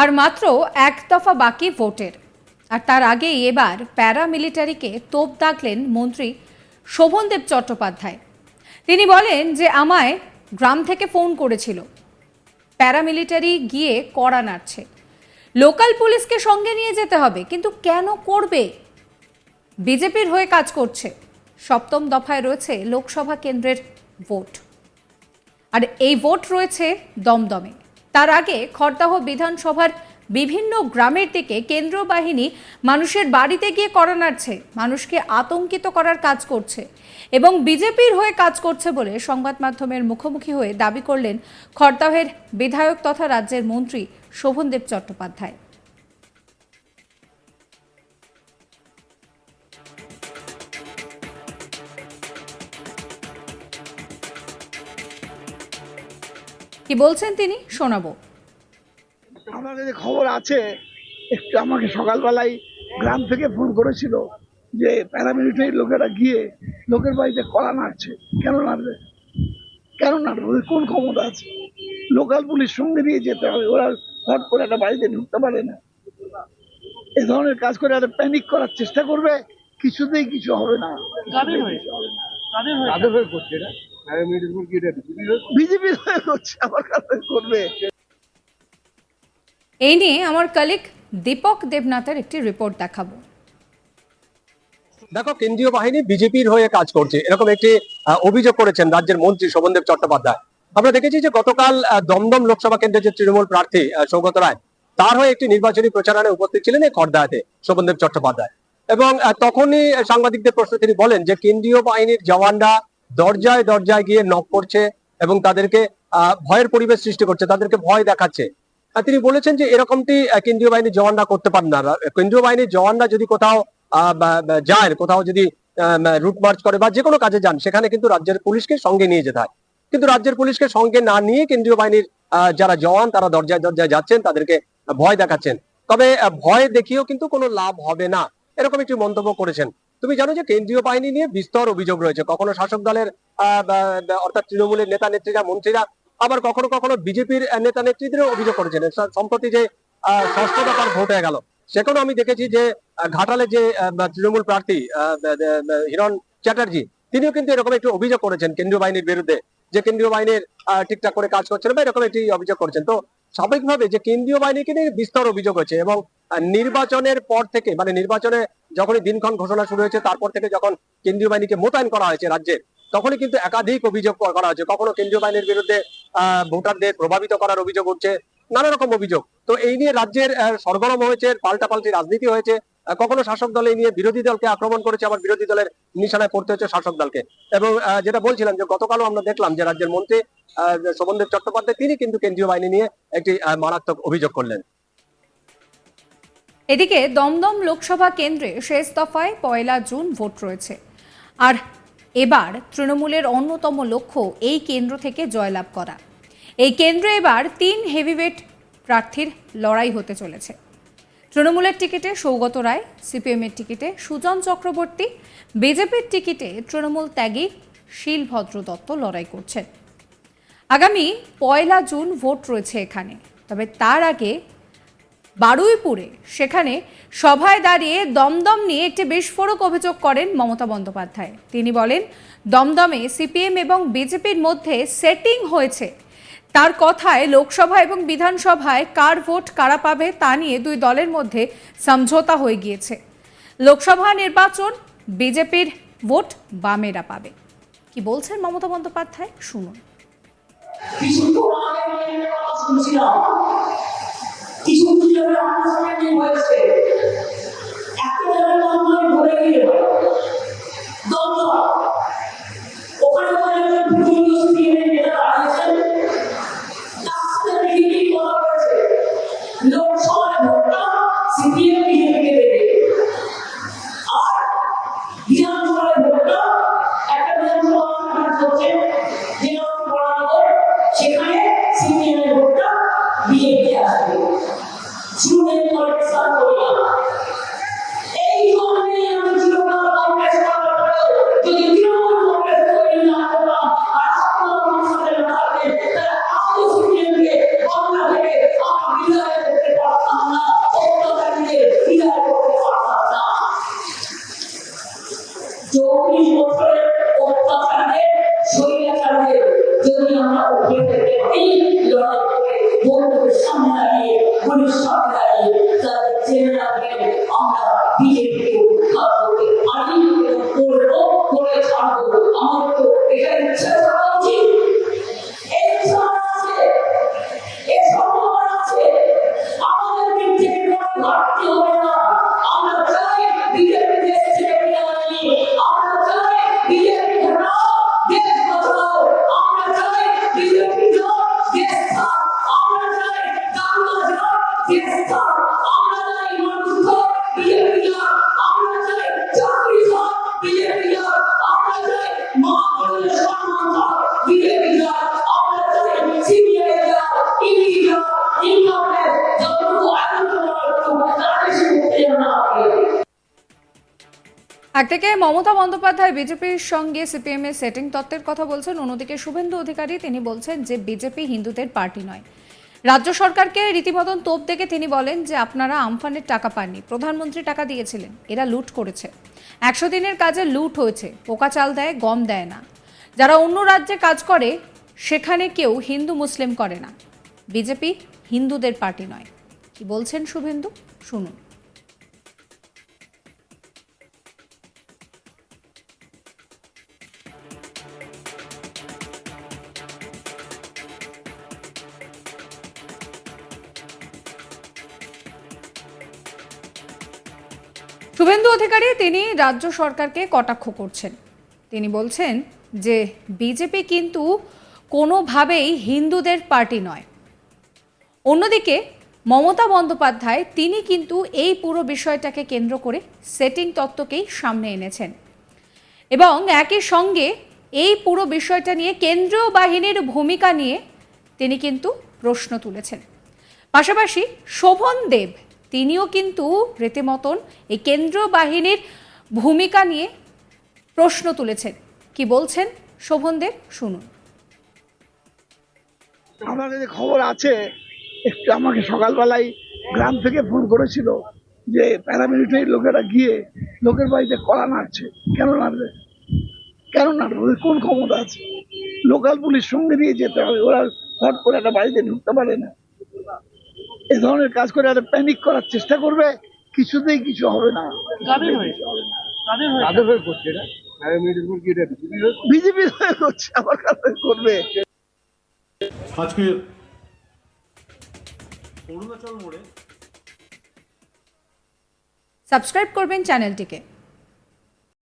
আর মাত্র এক দফা বাকি ভোটের। আর তার আগেই এবার প্যারামিলিটারিকে তোপ দাগলেন মন্ত্রী শোভনদেব চট্টোপাধ্যায়। তিনি বলেন যে আমায় গ্রাম থেকে ফোন করেছিল। প্যারামিলিটারি গিয়ে কড়া নাড়ছে। লোকাল পুলিশকে সঙ্গে নিয়ে যেতে হবে, কিন্তু কেন করবে? বিজেপির হয়ে কাজ করছে। সপ্তম দফায় রয়েছে লোকসভা কেন্দ্রের ভোট। আর এই ভোট রয়েছে দমদমে। তার আগে খড়দাহ বিধানসভার বিভিন্ন গ্রামের দিকে কেন্দ্র বাহিনী মানুষের বাড়িতে গিয়ে করা নাড়ছে, মানুষকে আতঙ্কিত করার কাজ করছে এবং বিজেপির হয়ে কাজ করছে বলে সংবাদ মাধ্যমের মুখোমুখি হয়ে দাবি করলেন খড়দাহের বিধায়ক তথা রাজ্যের মন্ত্রী শোভনদেব চট্টোপাধ্যায়। কি বলছেন তিনি? শোনাবো। আমার কাছে খবর আছে একটু আমাকে সকালবেলায় গ্রাম থেকে ফোন করেছিল যে প্যারামিলিটারি লোকেরা গিয়ে লোকের বাড়িতে কলা নাড়ছে। কেন নাড়বে? কেন নাড়বে? ওদের কোন ক্ষমতা আছে? লোকাল পুলিশ সঙ্গে নিয়ে যেতে হবে। ওরা হট করে একটা বাড়িতে ঢুকতে পারে না। এ ধরনের কাজ করে একটা প্যানিক করার চেষ্টা করবে। কিছুতেই কিছু হবে না। কাদের হয়ে? কাদের হয়ে করছে এটা? হয়ে? বিজেপি করছে। আবার কাদের করবে। এই নিয়ে আমার কলিগ দীপক দেবনাথের একটি রিপোর্ট দেখাবো। দেখো কেন্দ্রীয় বাহিনী বিজেপির হয়ে কাজ করছে। এরকম একটি অভিযোগ করেছেন রাজ্যের মন্ত্রী শোভনদেব চট্টোপাধ্যায়। আমরা দেখেছি যে গতকাল আহ, দমদম লোকসভা কেন্দ্রের যে তৃণমূল প্রার্থী সৌগত রায় তার হয়ে একটি নির্বাচনী প্রচারণায় উপস্থিত ছিলেন এই খড়দাতে শোভনদেব চট্টোপাধ্যায়। এবং তখনই সাংবাদিকদের প্রশ্নে তিনি বলেন যে কেন্দ্রীয় বাহিনীর জওয়ানরা দরজায় দরজায় গিয়ে নক করছে এবং তাদেরকে ভয়ের পরিবেশ সৃষ্টি করছে, তাদেরকে ভয় দেখাচ্ছে। তিনি বলেছেন যে এরকমটি কেন্দ্রীয় বাহিনীর জওয়ানরা করতে পারেন না। কেন্দ্রীয় বাহিনীর জওয়ানরা যদি কোথাও যায়, কোথাও যদি রুট মার্চ করে বা যে কোনো কাজে যান, সেখানে কিন্তু রাজ্যের পুলিশকে সঙ্গে নিয়ে যেতে হয়। কিন্তু রাজ্যের পুলিশকে সঙ্গে না নিয়ে কেন্দ্রীয় বাহিনীর যারা জওয়ান, তারা দরজায় দরজায় যাচ্ছেন, তাদেরকে ভয় দেখাচ্ছেন। তবে ভয় দেখিয়েও কিন্তু কোনো লাভ হবে না। এরকম একটি মন্তব্য করেছেন। তুমি জানো যে কেন্দ্রীয় বাহিনী নিয়ে বিস্তর অভিযোগ রয়েছে। কখনো শাসক দলের অর্থাৎ তৃণমূলের নেতা, নেত্রীরা, মন্ত্রীরা আবার কখনো কখনো বিজেপির নেতা, নেত্রীদেরও অভিযোগ করেছেন। সম্প্রতি যে ষষ্ঠ দফার ভোট হয়ে গেল, সেখানেও আমি দেখেছি যে ঘাটালে যে তৃণমূল প্রার্থী হিরণ চ্যাটার্জি, তিনিও কিন্তু এরকম একটি অভিযোগ করেছেন কেন্দ্রীয় বাহিনীর বিরুদ্ধে, যে কেন্দ্রীয় বাহিনীর ঠিকঠাক করে কাজ করছে না বা এরকম একটি অভিযোগ করছেন। তো স্বাভাবিকভাবে যে কেন্দ্রীয় বাহিনীকে নিয়ে বিস্তর অভিযোগ হয়েছে এবং নির্বাচনের পর থেকে মানে নির্বাচনে যখনই দিনক্ষণ ঘোষণা শুরু হয়েছে, তারপর থেকে যখন কেন্দ্রীয় বাহিনীকে মোতায়েন করা হয়েছে রাজ্যে, তখনই কিন্তু একাধিক অভিযোগ করা হয়েছে। কখনো কেন্দ্রীয় বাহিনীর বিরুদ্ধে ভোটারদের প্রভাবিত করার অভিযোগ উঠছে, নানা রকম অভিযোগ। তো এই নিয়ে রাজ্যের সরগরম হয়েছে, পাল্টাপাল্টি রাজনীতি হয়েছে। কখনো শাসক দল এই নিয়ে বিরোধী দলকে আক্রমণ করেছে, আবার বিরোধী দলের নিশানায় পড়তে হচ্ছে শাসক দলকে। এবং যেটা বলছিলাম যে গতকালও আমরা দেখলাম যে রাজ্যের মন্ত্রী শোভনদেব চট্টোপাধ্যায়, তিনি কিন্তু কেন্দ্রীয় বাহিনী নিয়ে একটি মারাত্মক অভিযোগ করলেন। এদিকে দমদম লোকসভা কেন্দ্রে শেষ দফায় পয়লা জুন ভোট রয়েছে। আর এবার তৃণমূলের অন্যতম লক্ষ্য এই কেন্দ্র থেকে জয়লাভ করা। এই কেন্দ্রে এবার তিন হেভিওয়েট প্রার্থীর লড়াই হতে চলেছে। তৃণমূলের টিকিটে সৌগত রায়, সিপিএমের টিকিটে সুজন চক্রবর্তী, বিজেপির টিকিটে তৃণমূল ত্যাগী শিলভদ্র দত্ত লড়াই করছেন। আগামী পয়লা জুন ভোট রয়েছে এখানে, তবে তার আগে বারুইপুরে। সেখানে সভায় দাঁড়িয়ে দমদম নিয়ে একটি বিস্ফোরক অভিযোগ করেন মমতা বন্দ্যোপাধ্যায়। তিনি বলেন, দমদমে সিপিএম এবং বিজেপির মধ্যে সেটিং হয়েছে। তার কথায় লোকসভা এবং বিধানসভায় কার ভোট কারা পাবে তা নিয়ে দুই দলের মধ্যে সমঝোতা হয়ে গিয়েছে। লোকসভা নির্বাচন, বিজেপির ভোট বামেরা পাবে। কি বলছেন মমতা বন্দ্যোপাধ্যায়? শুনুন। কিছু তো আগে আমি কথা শুনছিলাম কিছু কিছু আমার সঙ্গে মিল হয়েছে people come. একদিকে মমতা বন্দ্যোপাধ্যায় বিজেপির সঙ্গে সিপিএম এর সেটিং তত্ত্বের কথা বলছেন, অন্যদিকে শুভেন্দু অধিকারী তিনি বলছেন যে বিজেপি হিন্দুদের পার্টি নয়। রাজ্য সরকারকে রীতিমতন তোপ দেখে তিনি বলেন যে আপনারা আমফানের টাকা পাননি, প্রধানমন্ত্রী টাকা দিয়েছিলেন, এরা লুট করেছে। একশো দিনের কাজে লুট হয়েছে, পোকা চাল দেয়, গম দেয় না। যারা অন্য রাজ্যে কাজ করে, সেখানে কেউ হিন্দু, মুসলিম করে না। বিজেপি হিন্দুদের পার্টি নয়। কি বলছেন শুভেন্দু? শুনুন। শুভেন্দু অধিকারী তিনি রাজ্য সরকারকে কটাক্ষ করছেন। তিনি বলছেন যে, বিজেপি কিন্তু কোনোভাবেই হিন্দুদের পার্টি নয়। অন্যদিকে, মমতা বন্দ্যোপাধ্যায় তিনি কিন্তু এই পুরো বিষয়টাকে কেন্দ্র করে সেটিং তত্ত্বকেই সামনে এনেছেন। এবং একই সঙ্গে এই পুরো বিষয়টা নিয়ে কেন্দ্রীয় বাহিনীর ভূমিকা নিয়ে তিনি কিন্তু প্রশ্ন তুলেছেন। পাশাপাশি শোভন দেব তিনিও কিন্তু রীতিমতন এই কেন্দ্রীয় বাহিনীর ভূমিকা নিয়ে প্রশ্ন তুলেছেন। কি বলছেন শোভন দেব শুনুন। আমার কাছে খবর আছে, একটু আমাকে সকালবেলায় গ্রাম থেকে ফোন করেছিল যে প্যারামিলিটারি লোকেরা গিয়ে লোকের বাড়িতে কলা নাড়ছে। কেন নাড়বে? কেন নাড়বে? ওদের কোন ক্ষমতা আছে? লোকাল পুলিশ সঙ্গে দিয়ে যেতে হবে, ওরা হট করে একটা বাড়িতে ঢুকতে পারে না। এ ধরনের কাজ করে আর প্যানিক করার চেষ্টা করবে কিছুতেই কিছু হবে না। কাদের হয়ে? করছে বিজেপির হয়ে? বিজেপি আমার কাছে করবে? আজকে অরুণাচল মোড়ে সাবস্ক্রাইব করবেন চ্যানেলটিকে।